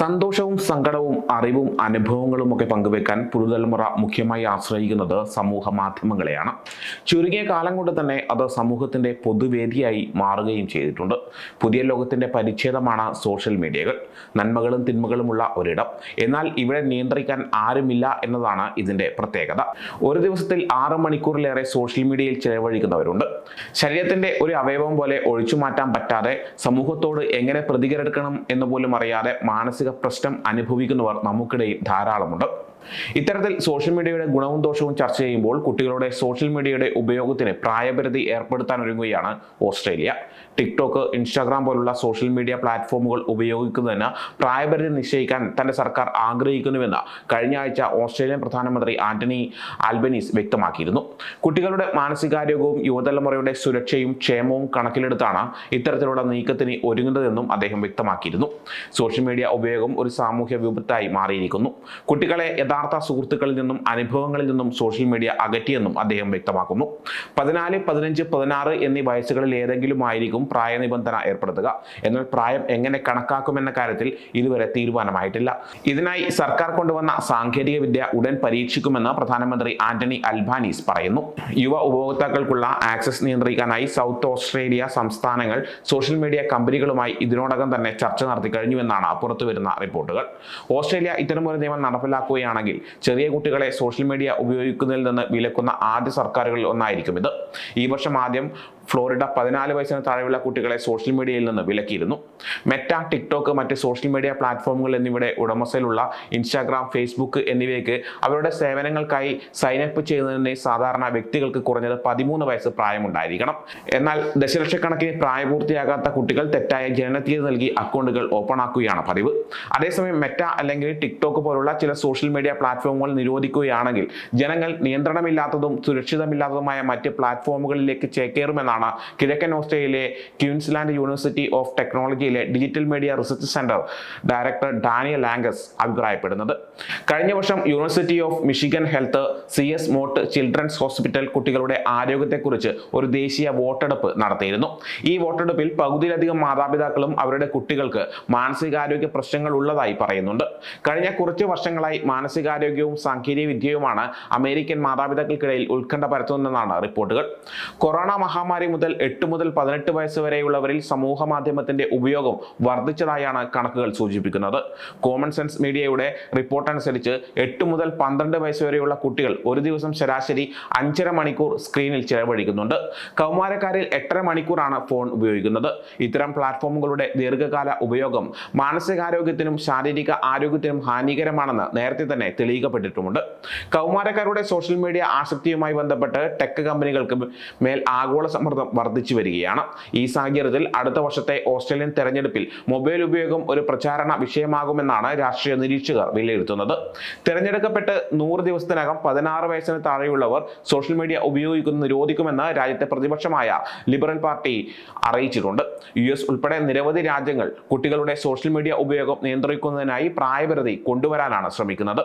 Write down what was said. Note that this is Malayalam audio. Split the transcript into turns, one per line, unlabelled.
സന്തോഷവും സങ്കടവും അറിവും അനുഭവങ്ങളും ഒക്കെ പങ്കുവെക്കാൻ പുതുതലമുറ മുഖ്യമായി ആശ്രയിക്കുന്നത് സമൂഹ മാധ്യമങ്ങളെയാണ് ചുരുങ്ങിയ കാലം കൊണ്ട് തന്നെ അത് സമൂഹത്തിൻ്റെ പൊതുവേദിയായി മാറുകയും ചെയ്തിട്ടുണ്ട് പുതിയ ലോകത്തിൻ്റെ പരിച്ഛേദമാണ് സോഷ്യൽ മീഡിയകൾ നന്മകളും തിന്മകളുമുള്ള ഒരിടം എന്നാൽ ഇവിടെ നിയന്ത്രിക്കാൻ ആരുമില്ല എന്നതാണ് ഇതിൻ്റെ പ്രത്യേകത ഒരു ദിവസത്തിൽ ആറ് മണിക്കൂറിലേറെ സോഷ്യൽ മീഡിയയിൽ ചിലവഴിക്കുന്നവരുണ്ട് ശരീരത്തിൻ്റെ ഒരു അവയവം പോലെ ഒഴിച്ചു മാറ്റാൻ പറ്റാതെ സമൂഹത്തോട് എങ്ങനെ പ്രതികരണം എന്ന് പോലും അറിയാതെ മാനസിക പ്രശ്നം അനുഭവിക്കുന്നവർ നമുക്കിടയിൽ ധാരാളമുണ്ട് ഇത്തരത്തിൽ സോഷ്യൽ മീഡിയയുടെ ഗുണവും ദോഷവും ചർച്ച ചെയ്യുമ്പോൾ കുട്ടികളുടെ സോഷ്യൽ മീഡിയയുടെ ഉപയോഗത്തിന് പ്രായപരിധി ഏർപ്പെടുത്താൻ ഒരുങ്ങുകയാണ് ഓസ്ട്രേലിയ ടിക്ടോക്ക് ഇൻസ്റ്റാഗ്രാം പോലുള്ള സോഷ്യൽ മീഡിയ പ്ലാറ്റ്ഫോമുകൾ ഉപയോഗിക്കുന്നതിന് പ്രായപരിധി നിശ്ചയിക്കാൻ തന്റെ സർക്കാർ ആഗ്രഹിക്കുന്നുവെന്ന് കഴിഞ്ഞ ആഴ്ച ഓസ്ട്രേലിയൻ പ്രധാനമന്ത്രി ആന്റണി ആൽബനീസ് വ്യക്തമാക്കിയിരുന്നു കുട്ടികളുടെ മാനസികാരോഗ്യവും യുവതലമുറയുടെ സുരക്ഷയും ക്ഷേമവും കണക്കിലെടുത്താണ് ഇത്തരത്തിലുള്ള നീക്കത്തിന് ഒരുങ്ങുന്നതെന്നും അദ്ദേഹം വ്യക്തമാക്കിയിരുന്നു സോഷ്യൽ മീഡിയ ഉപയോഗം ഒരു സാമൂഹ്യ വിപത്തായി മാറിയിരിക്കുന്നു കുട്ടികളെ യഥാർത്ഥ സുഹൃത്തുക്കളിൽ നിന്നും അനുഭവങ്ങളിൽ നിന്നും സോഷ്യൽ മീഡിയ അകറ്റിയെന്നും അദ്ദേഹം വ്യക്തമാക്കുന്നു പതിനാല് പതിനഞ്ച് പതിനാറ് എന്നീ വയസ്സുകളിൽ ഏതെങ്കിലും ആയിരിക്കും പ്രായനിബന്ധന ഏർപ്പെടുത്തുക എന്നാൽ പ്രായം എങ്ങനെ കണക്കാക്കുമെന്ന കാര്യത്തിൽ ഇതുവരെ തീരുമാനമായിട്ടില്ല ഇതിനായി സർക്കാർ കൊണ്ടുവന്ന സാങ്കേതിക വിദ്യ ഉടൻ പരീക്ഷിക്കുമെന്ന് പ്രധാനമന്ത്രി ആന്റണി അൽബാനീസ് പറയുന്നു യുവ ഉപഭോക്താക്കൾക്കുള്ള ആക്സസ് നിയന്ത്രിക്കാനായി സൗത്ത് ഓസ്ട്രേലിയ സംസ്ഥാനങ്ങൾ സോഷ്യൽ മീഡിയ കമ്പനികളുമായി ഇതിനോടകം തന്നെ ചർച്ച നടത്തി കഴിഞ്ഞുവെന്നാണ് പുറത്തുവരുന്ന റിപ്പോർട്ടുകൾ ഓസ്ട്രേലിയ ഇത്തരമൊരു നിയമം നടപ്പിലാക്കുകയാണ് ആണെങ്കിൽ ചെറിയ കുട്ടികളെ സോഷ്യൽ മീഡിയ ഉപയോഗിക്കുന്നതിൽ നിന്ന് വിലക്കുന്ന ആദ്യ സർക്കാരുകളിൽ ഒന്നായിരിക്കും ഇത് ഈ വർഷം ആദ്യം ഫ്ലോറിഡ പതിനാല് വയസ്സിന് താഴെയുള്ള കുട്ടികളെ സോഷ്യൽ മീഡിയയിൽ നിന്ന് വിലക്കിയിരുന്നു മെറ്റ ടിക്ടോക്ക് മറ്റ് സോഷ്യൽ മീഡിയ പ്ലാറ്റ്ഫോമുകൾ എന്നിവയുടെ ഉടമസ്ഥയിലുള്ള ഇൻസ്റ്റാഗ്രാം ഫേസ്ബുക്ക് എന്നിവയ്ക്ക് അവരുടെ സേവനങ്ങൾക്കായി സൈനപ്പ് ചെയ്യുന്നതിന് സാധാരണ വ്യക്തികൾക്ക് കുറഞ്ഞത് പതിമൂന്ന് വയസ്സ് പ്രായമുണ്ടായിരിക്കണം എന്നാൽ ദശലക്ഷക്കണക്കിന് പ്രായപൂർത്തിയാകാത്ത കുട്ടികൾ തെറ്റായ ജനനത്തീയതി നൽകി അക്കൗണ്ടുകൾ ഓപ്പൺ ആക്കുകയാണ് പതിവ് അതേസമയം മെറ്റ അല്ലെങ്കിൽ ടിക്ടോക്ക് പോലുള്ള ചില സോഷ്യൽ മീഡിയ മീഡിയ പ്ലാറ്റ്ഫോമുകൾ നിരോധിക്കുകയാണെങ്കിൽ ജനങ്ങൾ നിയന്ത്രണമില്ലാത്തതും സുരക്ഷിതമില്ലാത്തതുമായ മറ്റ് പ്ലാറ്റ്ഫോമുകളിലേക്ക് ചേക്കേറുമെന്നാണ് കിഴക്കൻ ഓസ്ട്രേലിയയിലെ ക്യൂൻസ്ലാൻഡ് യൂണിവേഴ്സിറ്റി ഓഫ് ടെക്നോളജിയിലെ digital media research centre director Daniel ലാംഗസ് അഭിപ്രായപ്പെടുന്നത് കഴിഞ്ഞ വർഷം University of Michigan Health C S Mott children's hospital കുട്ടികളുടെ ആരോഗ്യത്തെക്കുറിച്ച് ഒരു ദേശീയ വോട്ടെടുപ്പ് നടത്തിയിരുന്നു ഈ വോട്ടെടുപ്പിൽ പകുതിയിലധികം മാതാപിതാക്കളും അവരുടെ കുട്ടികൾക്ക് മാനസികാരോഗ്യ പ്രശ്നങ്ങൾ ഉള്ളതായി പറയുന്നുണ്ട് കഴിഞ്ഞ കുറച്ച് വർഷങ്ങളായി മാനസിക മാനസികാരോഗ്യവും സാങ്കേതിക വിദ്യയുമാണ് അമേരിക്കൻ മാതാപിതാക്കൾക്കിടയിൽ ഉത്കണ്ഠ പരത്തുന്നതെന്നാണ് റിപ്പോർട്ടുകൾ കൊറോണ മഹാമാരി മുതൽ എട്ട് മുതൽ പതിനെട്ട് വയസ്സ് വരെയുള്ളവരിൽ സമൂഹ മാധ്യമത്തിന്റെ ഉപയോഗം വർദ്ധിച്ചതായാണ് കണക്കുകൾ സൂചിപ്പിക്കുന്നത് കോമൺ സെൻസ് മീഡിയയുടെ റിപ്പോർട്ട് അനുസരിച്ച് എട്ട് മുതൽ പന്ത്രണ്ട് വയസ്സ് വരെയുള്ള കുട്ടികൾ ഒരു ദിവസം ശരാശരി അഞ്ചര മണിക്കൂർ സ്ക്രീനിൽ ചെലവഴിക്കുന്നുണ്ട് കൗമാരക്കാരിൽ എട്ടര മണിക്കൂറാണ് ഫോൺ ഉപയോഗിക്കുന്നത് ഇത്തരം പ്ലാറ്റ്ഫോമുകളുടെ ദീർഘകാല ഉപയോഗം മാനസികാരോഗ്യത്തിനും ശാരീരിക ആരോഗ്യത്തിനും ഹാനികരമാണെന്ന് നേരത്തെ തന്നെ ഉണ്ടെന്ന് തെളിയിക്കപ്പെട്ടിട്ടുമുണ്ട് കൗമാരക്കാരുടെ സോഷ്യൽ മീഡിയ ആസക്തിയുമായി ബന്ധപ്പെട്ട് ടെക് കമ്പനികൾക്ക് മേൽ ആഗോള സമ്മർദ്ദം വർദ്ധിച്ചു വരികയാണ് ഈ സാഹചര്യത്തിൽ അടുത്ത വർഷത്തെ ഓസ്ട്രേലിയൻ തെരഞ്ഞെടുപ്പിൽ മൊബൈൽ ഉപയോഗം ഒരു പ്രചാരണ വിഷയമാകുമെന്നാണ് രാഷ്ട്രീയ നിരീക്ഷകർ വിലയിരുത്തുന്നത് തെരഞ്ഞെടുക്കപ്പെട്ട് നൂറ് ദിവസത്തിനകം പതിനാറ് വയസ്സിന് താഴെയുള്ളവർ സോഷ്യൽ മീഡിയ ഉപയോഗിക്കുന്നത് നിരോധിക്കുമെന്ന് രാജ്യത്തെ പ്രതിപക്ഷമായ ലിബറൽ പാർട്ടി അറിയിച്ചിട്ടുണ്ട് യു എസ് ഉൾപ്പെടെ നിരവധി രാജ്യങ്ങൾ കുട്ടികളുടെ സോഷ്യൽ മീഡിയ ഉപയോഗം നിയന്ത്രിക്കുന്നതിനായി പ്രായപരിധി കൊണ്ടുവരാനാണ് ശ്രമിക്കുന്നത്